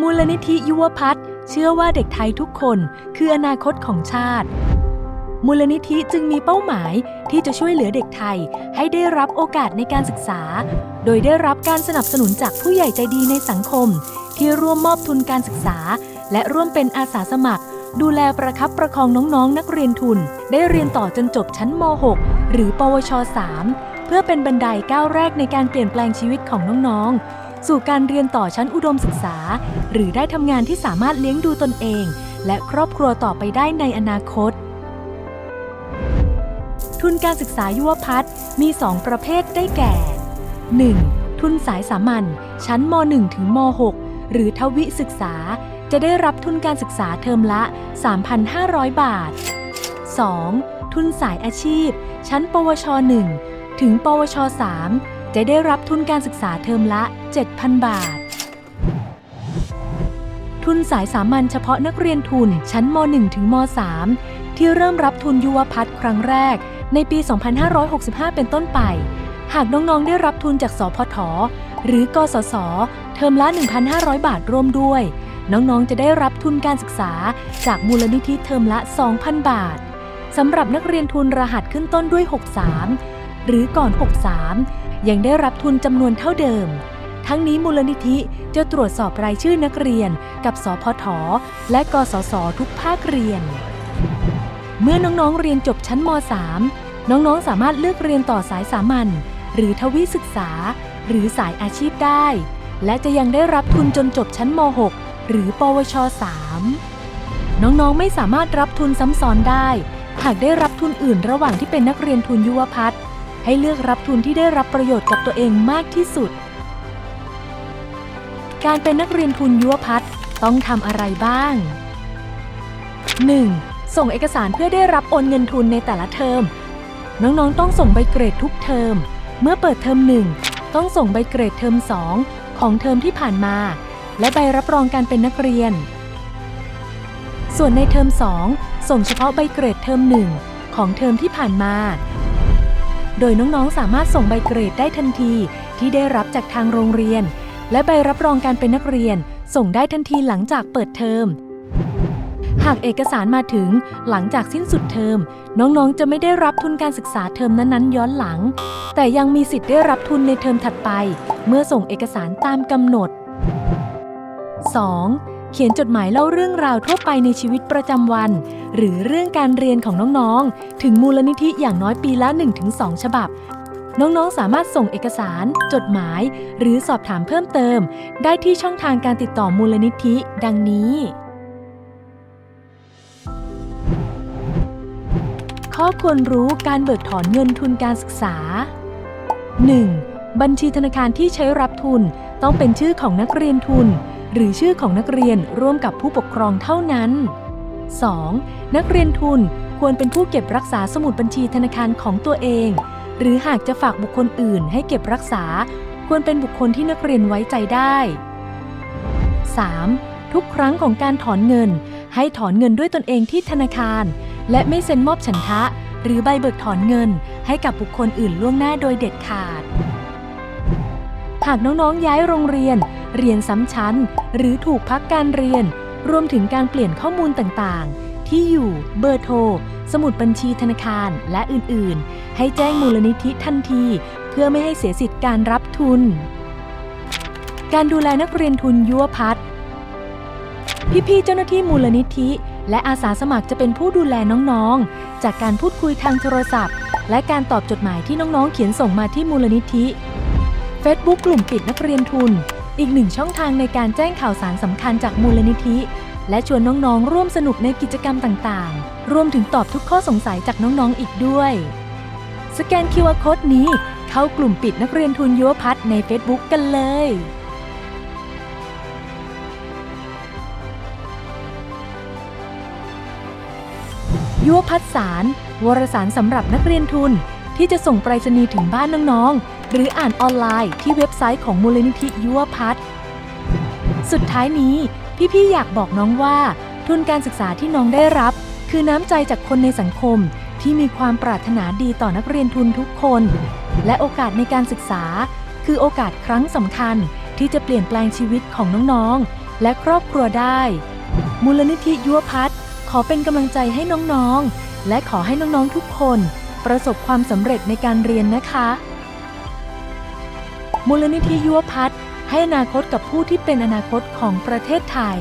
มูลนิธิยุวพัฒน์เชื่อว่าเด็กไทยทุกคนคืออนาคตของชาติ มูลนิธิจึงมีเป้าหมายที่จะช่วยเหลือเด็กไทยให้ได้รับโอกาสในการศึกษา โดยได้รับการสนับสนุนจากผู้ใหญ่ใจดีในสังคม ที่ร่วมมอบทุนการศึกษา และร่วมเป็นอาสาสมัคร ดูแลประคับประคองน้องๆนักเรียนทุน ได้เรียนต่อจนจบชั้นม .6 หรือ ปวช 3 เพื่อเป็นบันไดก้าวแรกในการเปลี่ยนแปลงชีวิตของน้องๆ สู่การเรียนต่อชั้นอุดมศึกษา หรือได้ทำงานที่สามารถเลี้ยงดูตนเอง และครอบครัวต่อไปได้ในอนาคต ทุนการศึกษายุวพัฒน์มี 2 ประเภทได้แก่ 1. ทุนสายสามัญชั้นม .1 ถึงม .6 หรือทวิศึกษา จะได้รับทุนการศึกษาเทอมละ 3,500 บาท 2. ทุนสายอาชีพ ชั้น ปวช 1 ถึง ปวช 3 จะได้รับทุนการศึกษาเทอมละ 7,000 บาท ทุนสายสามัญเฉพาะนักเรียนทุนชั้นม .1 ถึงม .3 ที่เริ่มรับทุนยุวพัฒน์ครั้งแรก ในปี 2565 เป็นต้นไป หากน้องๆได้รับทุนจากสพทหรือกสศเทอมละ 1,500 บาทร่วมด้วย น้องๆ จะได้รับทุนการศึกษาจากมูลนิธิเทอมละ 2,000 บาทสำหรับนักเรียนทุนรหัสขึ้นต้นด้วย 63 หรือก่อน 63 ยังได้รับทุนจำนวนเท่าเดิม ทั้งนี้มูลนิธิจะตรวจสอบรายชื่อนักเรียน กับสพทและกสศทุกภาคเรียน เมื่อน้องๆเรียนจบชั้นม .3 น้องๆสามารถเลือกเรียนต่อสายสามัญหรือทวิศึกษา หรือสายอาชีพได้ และจะยังได้รับทุนจนจบชั้นม .6 หรือ ปวช 3 น้องๆไม่สามารถรับทุนซ้ำซ้อนได้ หากได้รับทุนอื่นระหว่างที่เป็นนักเรียนทุนยุวพัฒน์ ให้เลือกรับทุนที่ได้รับประโยชน์กับตัวเองมากที่สุด การเป็นนักเรียนทุนยุวพัฒน์ต้องทำอะไรบ้าง 1. ส่งเอกสารเพื่อได้รับโอนเงินทุนในแต่ละเทอม น้องๆ ต้องส่งใบเกรดทุกเทอม เมื่อเปิดเทอม1 ต้องส่งใบเกรดเทอม 2 ของเทอมที่ผ่านมา และใบรับรองการเป็นนักเรียน ส่วนในเทอม 2 ส่งเฉพาะใบเกรดเทอม 1 ของเทอมที่ผ่านมา โดยน้องๆ สามารถส่งใบเกรดได้ทันทีที่ได้รับจากทางโรงเรียน และใบรับรองการเป็นนักเรียน ส่งได้ทันทีหลังจากเปิดเทอม หากเอกสารมาถึงหลังจากสิ้นสุดเทอม น้องๆ จะไม่ได้รับทุนการศึกษาเทอมนั้นๆ ย้อนหลัง แต่ยังมีสิทธิ์ได้รับทุนในเทอมถัดไป เมื่อส่งเอกสารตามกำหนด 2. เขียนจดหมายเล่าเรื่องราวทั่วไปในชีวิตประจำวัน หรือเรื่องการเรียนของน้องๆ ถึงมูลนิธิอย่างน้อยปีละ 1-2 ฉบับ น้องๆ สามารถส่งเอกสาร จดหมาย หรือสอบถามเพิ่มเติม ได้ที่ช่องทางการติดต่อมูลนิธิ ดังนี้ ข้อควรรู้การเบิกถอนเงินทุนการศึกษา 1. บัญชีธนาคารที่ใช้รับทุนต้องเป็นชื่อของนักเรียนทุน หรือชื่อของนักเรียนร่วมกับผู้ปกครองเท่านั้น 2. นักเรียนทุนควรเป็นผู้เก็บรักษาสมุดบัญชีธนาคารของตัวเอง หรือหากจะฝากบุคคลอื่นให้เก็บรักษา ควรเป็นบุคคลที่นักเรียนไว้ใจได้ 3. ทุกครั้งของการถอนเงิน ให้ถอนเงินด้วยตนเองที่ธนาคาร และไม่เซ็นมอบฉันทะ หรือใบเบิกถอนเงิน ให้กับบุคคลอื่นล่วงหน้าโดยเด็ดขาด หากน้องๆย้ายโรงเรียน เรียนซ้ำชั้น หรือถูกพักการเรียน รวมถึงการเปลี่ยนข้อมูลต่างๆ ที่อยู่ เบอร์โทร สมุดบัญชีธนาคาร และอื่นๆ ให้แจ้งมูลนิธิทันที เพื่อไม่ให้เสียสิทธิ์การรับทุน การดูแลนักเรียนทุนยุวพัฒน์พี่ๆเจ้าหน้าที่มูลนิธิ และอาสาสมัครจะเป็นผู้ดูแลน้องๆ จากการพูดคุยทางโทรศัพท์ และการตอบจดหมายที่น้องๆ เขียนส่งมาที่มูลนิธิ Facebook กลุ่มปิดนักเรียนทุน อีกหนึ่งช่องทางในการแจ้งข่าวสารสำคัญจากมูลนิธิ และชวนน้องๆ ร่วมสนุกในกิจกรรมต่างๆ รวมถึงตอบทุกข้อสงสัยจากน้องๆ อีกด้วย สแกน QR Code นี้เข้ากลุ่มปิดนักเรียนทุนยุวพัฒน์ใน Facebook กันเลยยุวพัฒสาร วรสารสำหรับนักเรียนทุน ที่จะส่งไปรษณีย์ถึงบ้านน้องๆ หรืออ่านออนไลน์ที่เว็บไซต์ของมูลนิธิยุวพัฒน์สุดท้ายนี้ พี่ๆอยากบอกน้องว่า ทุนการศึกษาที่น้องได้รับ คือน้ำใจจากคนในสังคมที่มีความปรารถนาดีต่อนักเรียนทุนทุกคน และโอกาสในการศึกษา คือโอกาสครั้งสำคัญที่จะเปลี่ยนแปลงชีวิตของน้องๆ และครอบครัวได้ มูลนิธิยุวพัฒน์ขอเป็นกำลังใจให้น้องๆ และขอให้น้องๆทุกคน ประสบความสำเร็จในการเรียนนะคะ มูลนิธิยุวพัฒน์ให้อนาคตกับผู้ที่เป็นอนาคตของประเทศไทย